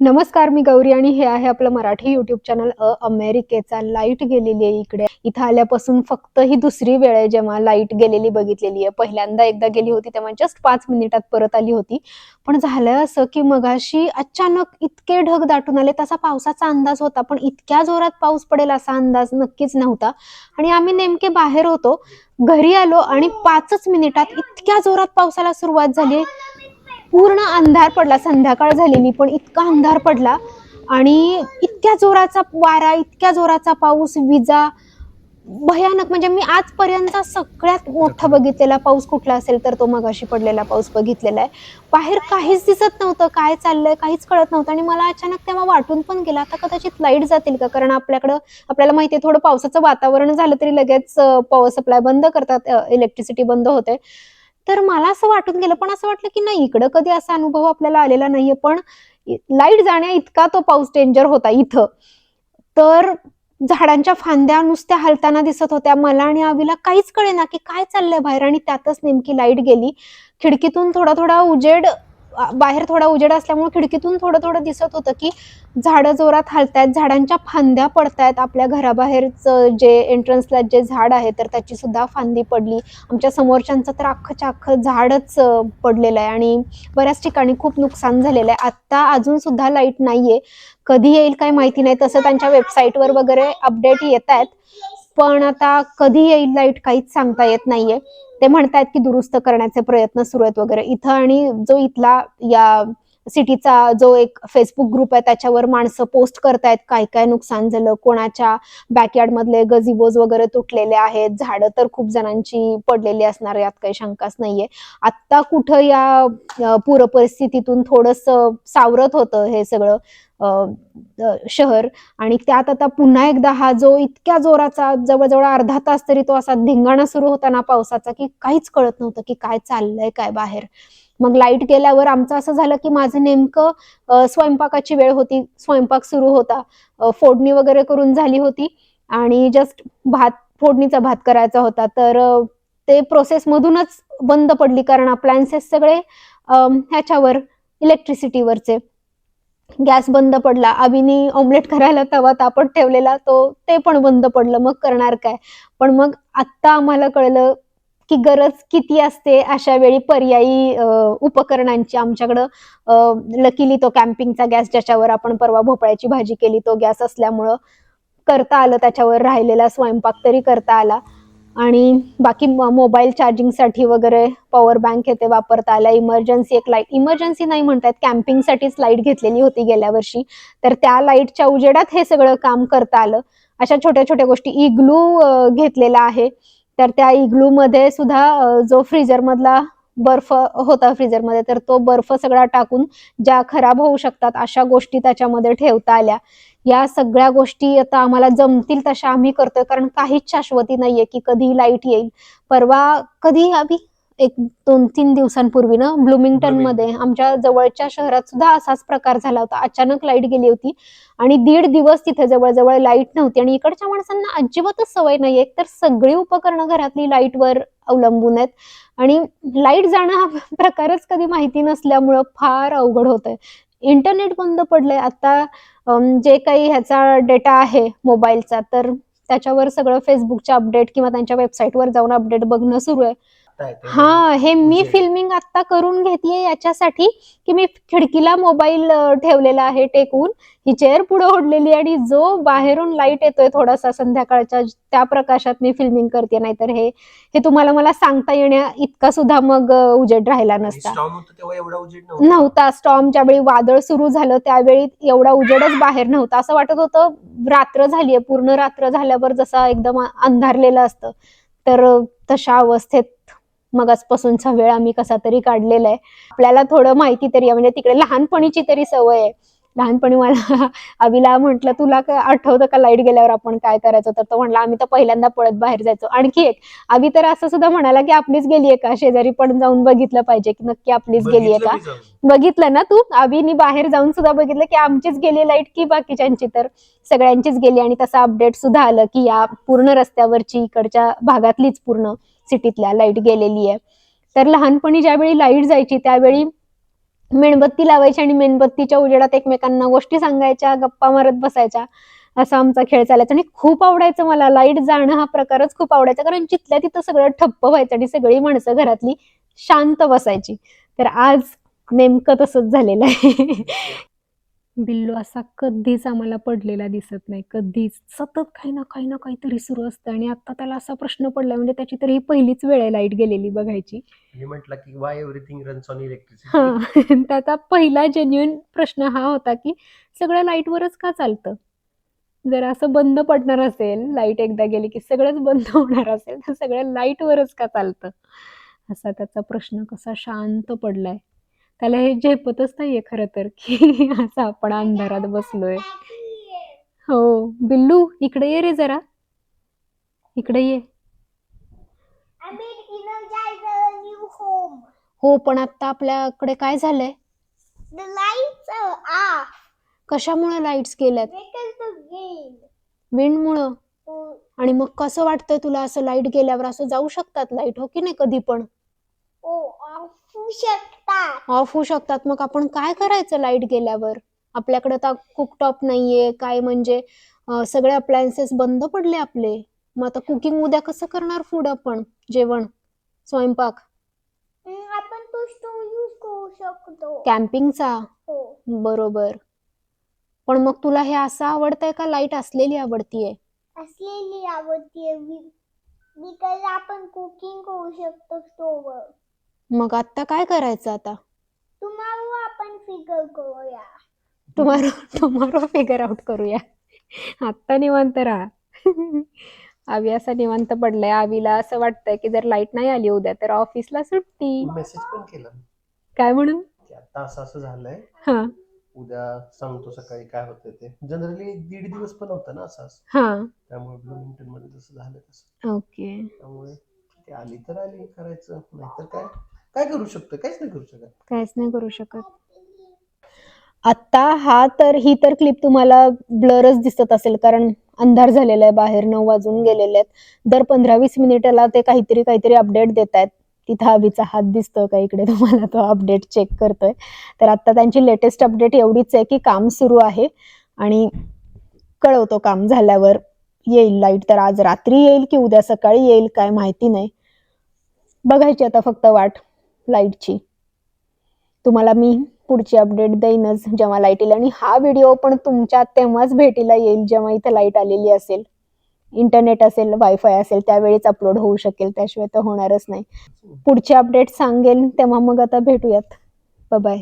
नमस्कार मी गौरी आणि हे आहे आपलं मराठी युट्यूब चॅनल अ अमेरिकेचा लाइट गेलेली आहे इकडे. इथं आल्यापासून फक्त ही दुसरी वेळ आहे जेव्हा लाइट गेलेली बघितलेली आहे. पहिल्यांदा एकदा गेली होती तेव्हा जस्ट पाच मिनिटात परत आली होती. पण झालं असं की मगाशी अचानक इतके ढग दाटून आले तसा पावसाचा अंदाज होता पण इतक्या जोरात पाऊस पडेल असा अंदाज नक्कीच नव्हता. आणि आम्ही नेमके बाहेर होतो घरी आलो आणि पाचच मिनिटात इतक्या जोरात पावसाला सुरुवात झाली पूर्ण अंधार पडला. संध्याकाळ झालेली पण इतका अंधार पडला. आणि इतक्या जोराचा वारा इतक्या जोराचा पाऊस विजा भयानक. म्हणजे मी आजपर्यंत सगळ्यात मोठा बघितलेला पाऊस कुठला असेल तर तो मगाशी पडलेला पाऊस बघितलेला आहे. बाहेर काहीच दिसत नव्हतं काय चाललंय काहीच कळत नव्हतं. आणि मला अचानक तेव्हा वाटून पण गेला आता कदाचित लाइट जातील का? कारण आपल्याकडं आपल्याला माहिती आहे थोडं पावसाचं वातावरण झालं तरी लगेच पॉवर सप्लाय बंद करतात इलेक्ट्रिसिटी बंद होते. तर मला असं वाटून गेलं पण असं वाटलं की नाही इकडं कधी असा अनुभव आपल्याला आलेला नाहीये पण लाइट जाण्या इतका तो पाऊस डेंजर होता इथं. तर झाडांच्या फांद्या नुसत्या हलताना दिसत होत्या. मला आणि आवीला काहीच कळेना की काय चाललंय बाहेर आणि त्यातच नेमकी लाइट गेली. खिडकीतून थोडा थोडा उजेड बाहेर थोडा उजेड असल्यामुळे खिडकीतून थोडं थोडं दिसत होतं की झाडं जोरात हलतायत झाडांच्या फांद्या पडतायत. आपल्या घराबाहेरचं जे एंट्रन्सला जे झाड आहे तर त्याची सुद्धा फांदी पडली. आमच्या समोरच्यांचं तर अख्खच्या अख्खं झाडच पडलेलं आहे आणि बऱ्याच ठिकाणी खूप नुकसान झालेलं आहे. आत्ता अजून सुद्धा लाइट नाहीये. कधी येईल काय माहिती नाही. तसं त्यांच्या वेबसाईटवर वगैरे अपडेट येत आहेत पण आता कधी येईल लाइट काहीच सांगता येत नाहीये. ते म्हणतायत की दुरुस्त करण्याचे प्रयत्न सुरू आहेत वगैरे. इथं आणि जो इथला या सिटीचा जो एक फेसबुक ग्रुप आहे त्याच्यावर माणसं पोस्ट करतायत. काय काय नुकसान झालं? कोणाच्या बॅकयार्ड मधले गझिबोज वगैरे तुटलेले आहेत? झाडं तर खूप जणांची पडलेली असणार यात काही शंकाच नाहीये. आत्ता कुठं या पूर परिस्थितीतून थोडस सावरत होतं हे सगळं शहर. आणि त्यात आता पुन्हा एकदा हा जो इतक्या जोराचा जवळजवळ अर्धा तास तरी तो असा धिंगाणा सुरू होताना पावसाचा की काहीच कळत नव्हतं की काय चाललंय काय बाहेर. मग लाइट गेल्यावर आमचं असं झालं की माझं नेमकं स्वयंपाकाची वेळ होती. स्वयंपाक सुरू होता. फोडणी वगैरे करून झाली होती. आणि जस्ट भात फोडणीचा भात करायचा होता. तर ते प्रोसेस मधूनच बंद पडली कारण अप्लायन्सेस सगळे ह्याच्यावर इलेक्ट्रिसिटीवरचे गॅस बंद पडला. अभिनी ऑमलेट करायला तवा तापत ठेवलेला. तो ते पण बंद पडलं. मग करणार काय? पण मग आत्ता आम्हाला कळलं की गरज किती असते अशा वेळी पर्यायी उपकरणांची? आमच्याकडं लकीली तो कॅम्पिंगचा गॅस ज्याच्यावर आपण परवा भोपळ्याची भाजी केली तो गॅस असल्यामुळं करता आलं त्याच्यावर राहिलेला स्वयंपाक तरी करता आला. आणि बाकी मोबाईल चार्जिंगसाठी वगैरे पॉवर बँक हे ते वापरता आला. इमर्जन्सी एक लाइट इमर्जन्सी नाही म्हणतात कॅम्पिंगसाठीच लाइट घेतलेली होती गेल्या वर्षी. तर त्या लाईटच्या उजेडात हे सगळं काम करता आलं. अशा छोट्या छोट्या गोष्टी इग्लू घेतलेला आहे. तर त्या इग्लू मध्ये सुद्धा जो फ्रीजर मधला बर्फ होता फ्रीजरमध्ये तर तो बर्फ सगळा टाकून ज्या खराब होऊ शकतात अशा गोष्टी त्याच्यामध्ये ठेवता आल्या. या सगळ्या गोष्टी आता आम्हाला जमतील तशा आम्ही करतोय कारण काहीच शाश्वती नाहीये की कधी लाइट येईल. परवा कधी हवी एक दोन तीन दिवसांपूर्वी ना ब्लुमिंग्टनमध्ये आमच्या जवळच्या शहरात सुद्धा असाच प्रकार झाला होता. अचानक लाइट गेली होती आणि दीड दिवस तिथे जवळजवळ लाइट नव्हती आणि इकडच्या माणसांना अजिबातच सवय नाहीये. तर सगळी उपकरणं घरातली लाईटवर अवलंबून आहेत आणि लाइट जाणं हा प्रकारच कधी माहिती नसल्यामुळं फार अवघड होतंय. इंटरनेट बंद पडलंय. आता जे काही ह्याचा डेटा आहे मोबाईलचा तर त्याच्यावर सगळं फेसबुकचे अपडेट किंवा त्यांच्या वेबसाईटवर जाऊन अपडेट बघणं सुरू आहे. हा हे मी. फिल्मिंग आता करून घेतेय याच्यासाठी की मी खिडकीला मोबाईल ठेवलेला आहे टेकून. ही चेअर पुढे ओढलेली आणि जो बाहेरून लाइट येतोय थोडासा संध्याकाळच्या त्या प्रकाशात मी फिल्मिंग करते नाहीतर हे हे तुम्हाला मला सांगता येण्या इतका सुद्धा मग अ, उजेड राहिला नसता. स्टॉर्म होतं तेव्हा एवढा उजेड नव्हता. नव्हता. स्टॉर्म ज्यावेळी वादळ सुरू झालं त्यावेळी एवढा उजेडच बाहेर नव्हता. असं वाटत होतं रात्र झालीये पूर्ण रात्र झाल्यावर जसा एकदम अंधारलेलं असतं तर तशा अवस्थेत मगाचपासूनचा वेळ आम्ही कसा तरी काढलेला आहे. आपल्याला थोडं माहिती तरी म्हणजे तिकडे लहानपणीची तरी सवय आहे. लहानपणी मला अभिला म्हटलं तुला आठवतं का लाइट गेल्यावर आपण काय करायचं? तर तो म्हणला आम्ही तर पहिल्यांदा पळत बाहेर जायचो. आणखी एक अभि तर असं सुद्धा म्हणाला की आपलीच गेलीये का? शेजारी पण जाऊन बघितलं पाहिजे की नक्की आपलीच गेलीये का. बघितलं ना तू? अभिनी बाहेर जाऊन सुद्धा बघितलं की आमचीच गेली लाइट की बाकीच्यांची? तर सगळ्यांचीच गेली आणि तसं अपडेट सुद्धा आलं की या पूर्ण रस्त्यावरची इकडच्या भागातलीच पूर्ण सिटीतल्या लाइट गेलेली आहे. तर लहानपणी ज्यावेळी लाइट जायची त्यावेळी मेणबत्ती लावायची आणि मेणबत्तीच्या उजेडात एकमेकांना गोष्टी सांगायच्या गप्पा मारत बसायच्या. असा आमचा खेळ चालायचा आणि खूप आवडायचं मला. लाइट जाणं हा प्रकारच खूप आवडायचा कारण जिथल्या तिथं सगळं ठप्प व्हायचं आणि सगळी माणसं घरातली शांत बसायची. तर आज नेमकं तसंच झालेलं आहे. बिल्लू असा कधीच आम्हाला पडलेला दिसत नाही. कधीच. सतत काही ना काही ना काहीतरी सुरू असतं आणि आता त्याला असा प्रश्न पडलाय म्हणजे त्याची तरी ही पहिलीच वेळ आहे लाइट गेलेली बघायची. मी म्हटलं की वाय एव्हरीथिंग रन्स ऑन हा. इलेक्ट्रिसिटी त्याचा पहिला जेन्युन प्रश्न हा होता की सगळं लाईटवरच का चालतं? जर असं बंद पडणार असेल लाइट एकदा गेली की सगळंच बंद होणार असेल तर सगळं लाईटवरच का चालतं? असा त्याचा प्रश्न कसा शांत पडलाय. त्याला हे झेपतच नाहीये खरं तर की असं आपण अंधारात बसलोय. हो बिल्लू इकडे ये रे जरा. इकडे ये. हो पण आता आपल्याकडे काय झालंय? कशामुळे लाईट्स गेल्यात? because विंडमुळं आणि मग कसं वाटतंय तुला असं लाइट गेल्यावर? असं जाऊ शकतात लाइट हो की नाही कधी पण. हो, ऑफ होऊ शकतात. मग आपण काय करायचं लाइट गेल्यावर? आपल्याकडे तर कुकटॉप नाहीये काय म्हणजे सगळे अप्लायन्सेस बंद पडले आपले. मग आता कुकिंग उद्या कसं करणार फूड आपण? जेवण? स्वयंपाक? आपण तो स्टोव यूज करू शकतो. कॅम्पिंगचा हो. बरोबर. पण मग तुला हे असं आवडतंय का? लाइट असलेली आवडतीये? असलेली आवडते बिकॉज आपण कुकिंग करू शकतो स्टोववर. मग आता काय करायचं आता? तुम्हाला आपण फिगर करूया. टुमारो टुमारो फिगर आउट करूया. आत्ता निवांत राहा. आवी असा निवांत पडलाय. आवीला असं वाटतंय की जर लाइट नाही आली उद्या तर ऑफिसला सुट्टी. मेसेज पण केला. काय म्हणून? की आता असं असं झालंय. हा. उद्या सांगतो सकाळी काय होतंय ते. जनरली दीड दिवस पण होतं ना असं असं. हा. त्यामुळे ब्लूमिंग्टनमध्ये जसं झालं तसं. ओके त्यामुळे आहे. आली तर आली करायचं. नाहीतर काय? काय करू शकतो काहीच नाही करू शकत. काहीच नाही करू शकत. आत्ता हा तर ही तर क्लिप तुम्हाला ब्लरच दिसत असेल कारण अंधार झालेला आहे बाहेर नऊ वाजून गेलेले आहेत. दर पंधरा वीस मिनिटाला ते काहीतरी काहीतरी अपडेट देत आहेत. तिथं हवीचा हात दिसतोय का इकडे? तुम्हाला तो अपडेट चेक करतोय. तर आता त्यांची लेटेस्ट अपडेट एवढीच आहे की काम सुरू आहे. आणि कळवतो काम झाल्यावर येईल लाइट तर आज रात्री येईल की उद्या सकाळी येईल काय माहिती नाही. बघायची आता फक्त वाट. लाईटची तुम्हाला मी पुढची अपडेट देईनच जेव्हा लाइट येईल. आणि हा व्हिडिओ पण तुमच्या तेव्हाच भेटीला येईल जेव्हा इथे लाइट आलेली असेल. इंटरनेट असेल वायफाय असेल त्यावेळीच अपलोड होऊ शकेल. त्याशिवाय तर होणारच नाही. पुढची अपडेट सांगेल तेव्हा मग आता भेटूयात. बाय